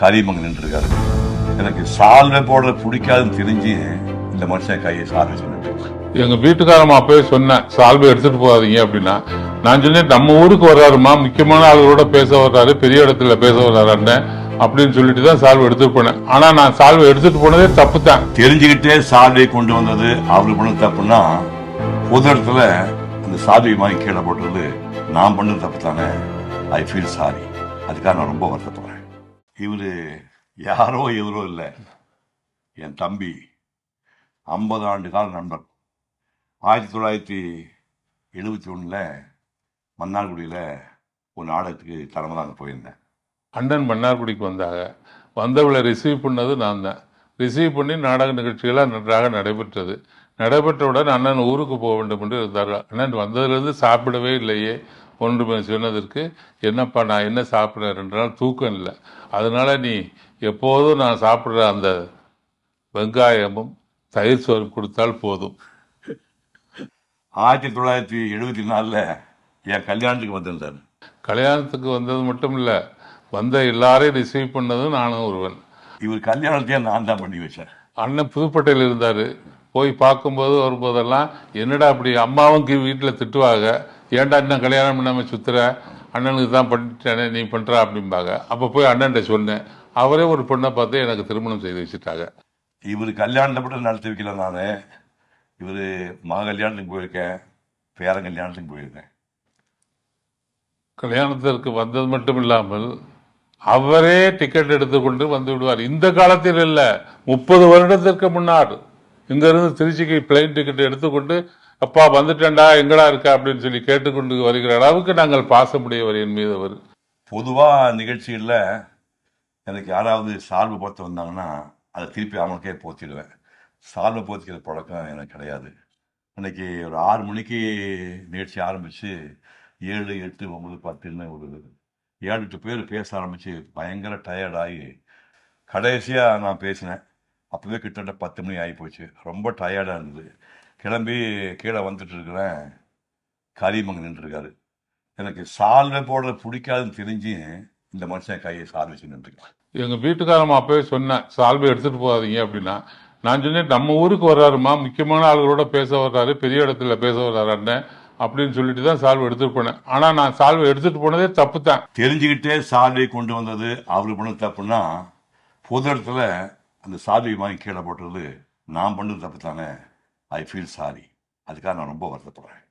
கரிமங்க நின்றுருக்காரு. எனக்கு சால்வை போடுறது பிடிக்காதுன்னு தெரிஞ்சு இந்த மனுஷன் கையை சால்வை சொன்னேன் எங்க வீட்டுக்காரம்மா அப்பவே சொன்னேன் சால்வை எடுத்துட்டு போகாதீங்க அப்படின்னா. நான் சொன்னேன் நம்ம ஊருக்கு வர்றாருமா முக்கியமான ஆளுகளோட பேச வர்றாரு பெரிய இடத்துல பேச வர்றாரு அண்ணன் அப்படின்னு சொல்லிட்டு தான் சால்வை எடுத்துட்டு போனேன். ஆனா நான் சால்வை எடுத்துட்டு போனதே தப்பு தான் தெரிஞ்சுக்கிட்டே சால்வை கொண்டு வந்தது அவரு பண்ணது தப்புன்னா பொது இடத்துல அந்த சால்வை வாங்கி கீழே போட்டது நான் பண்ணது தப்பு தானே ஐ ஃபீல் சாரி அதுக்காக நான் ரொம்ப வருத்தப்படுறேன். இவரு யாரோ எவரோ இல்லை. என் தம்பி. ஐம்பது ஆண்டு கால நண்பர் ஆயிரத்தி தொள்ளாயிரத்தி எழுபத்தி ஒன்றில் மன்னார்குடியில் ஒரு நாடகத்துக்கு தலைமை போயிருந்தேன். அண்ணன் மன்னார்குடிக்கு வந்தாங்க வந்தவளை ரிசீவ் பண்ணது நான் தான். ரிசீவ் பண்ணி நாடக நிகழ்ச்சிகளாக நன்றாக நடைபெற்றது. நடைபெற்றவுடன் அண்ணன் ஊருக்கு போக வேண்டும் என்று இருந்தார்கள். அண்ணன் வந்ததுலேருந்து சாப்பிடவே இல்லையே. ஒன்று சொன்னதற்கு என்னப்பா நான் என்ன சாப்பிட்றேன்? ரெண்டு நாள் தூக்கம் இல்லை. அதனால நீ எப்போதும் நான் சாப்பிட்ற அந்த வெங்காயமும் தயிர் சோறு கொடுத்தால் போதும். ஆயிரத்தி தொள்ளாயிரத்தி எழுபத்தி நாலில் என் கல்யாணத்துக்கு வந்திருந்தார் கல்யாணத்துக்கு வந்தது மட்டும் இல்லை வந்த எல்லாரையும் ரிசீவ் பண்ணதும் நானும் ஒருவன். இவர் கல்யாணத்தையே நான் தான் பண்ணி வச்சேன். அண்ணன் புதுப்பேட்டையில் இருந்தார். போய் பார்க்கும்போது வரும்போதெல்லாம் என்னடா அப்படி அம்மாவும் வீட்டில் திட்டுவாங்க. ஏன்டா இன்னும் கல்யாணம் பண்ணாமல் சுத்துற? அண்ணனுக்கு தான் பண்ணிட்டேனே நீ பண்ணுறா அப்படிம்பாங்க. அப்போ போய் அண்ணன்ட்ட சொன்னேன். அவரே ஒரு பொண்ணை பார்த்து எனக்கு திருமணம் செய்து வச்சுட்டாங்க. இவர் கல்யாணத்தை மட்டும் நடத்தி வைக்கல நான். இவர் மக கல்யாணத்துக்கு போயிருக்கேன் பேரன் கல்யாணத்துக்கு போயிருக்கேன். கல்யாணத்திற்கு வந்தது மட்டும் இல்லாமல் அவரே டிக்கெட் எடுத்துக்கொண்டு வந்து விடுவார். இந்த காலத்தில் இல்லை முப்பது வருடத்திற்கு முன்னாடி இங்கிருந்து திருச்சிக்கு பிளைன் டிக்கெட் எடுத்துக்கொண்டு அப்பா வந்துட்டேன்டா எங்கடா இருக்க அப்படின்னு சொல்லி கேட்டுக்கொண்டு வருகிற அளவுக்கு நாங்கள் பாசமுடையவர் என் மீது அவர். பொதுவாக நிகழ்ச்சியில் எனக்கு யாராவது சார்பு பார்த்து வந்தாங்கன்னா அதை திருப்பி அவனுக்கே போத்திடுவேன். சால்வை போத்திக்கிற பழக்கம் எனக்கு கிடையாது. அன்னைக்கு ஒரு ஆறு மணிக்கு நிகழ்ச்சி ஆரம்பித்து ஏழு எட்டு ஒம்பது பத்துன்னு ஒரு ஏழு எட்டு பேர் பேச ஆரம்பித்து பயங்கர டயர்டாகி கடைசியாக நான் பேசினேன். அப்போவே கிட்டத்தட்ட பத்து மணி ஆகி போச்சு. ரொம்ப டயர்டாக இருந்தது. கிளம்பி கீழே வந்துட்டு இருக்கிறேன் கரிமங்க நின்றுருக்காரு. எனக்கு சால்வை போடுறது பிடிக்காதுன்னு தெரிஞ்சு இந்த மனுஷன் கையை சால்வை வச்சு நின்றுருக்கான் எங்க வீட்டுக்காரம்மா அப்பவே சொன்னேன் சால்வை எடுத்துட்டு போகாதீங்க அப்படின்னா. நான் சொன்னேன் நம்ம ஊருக்கு வர்றாருமா? முக்கியமான ஆளுகளோட பேச வர்றாரு பெரிய இடத்துல பேச வர்றாரு அண்ணன் அப்படின்னு சொல்லிட்டு தான் சால்வை எடுத்துட்டு போனேன். ஆனா நான் சால்வை எடுத்துட்டு போனதே தப்பு தான் தெரிஞ்சுக்கிட்டே சால்வை கொண்டு வந்தது அவரு பண்ணது தப்புன்னா பொது இடத்துல அந்த சால்வை வாங்கி கீழே போட்டது நான் பண்ணது தப்பு தானே ஐ ஃபீல் சாரி அதுக்காக நான் ரொம்ப வருத்தப்படுறேன்.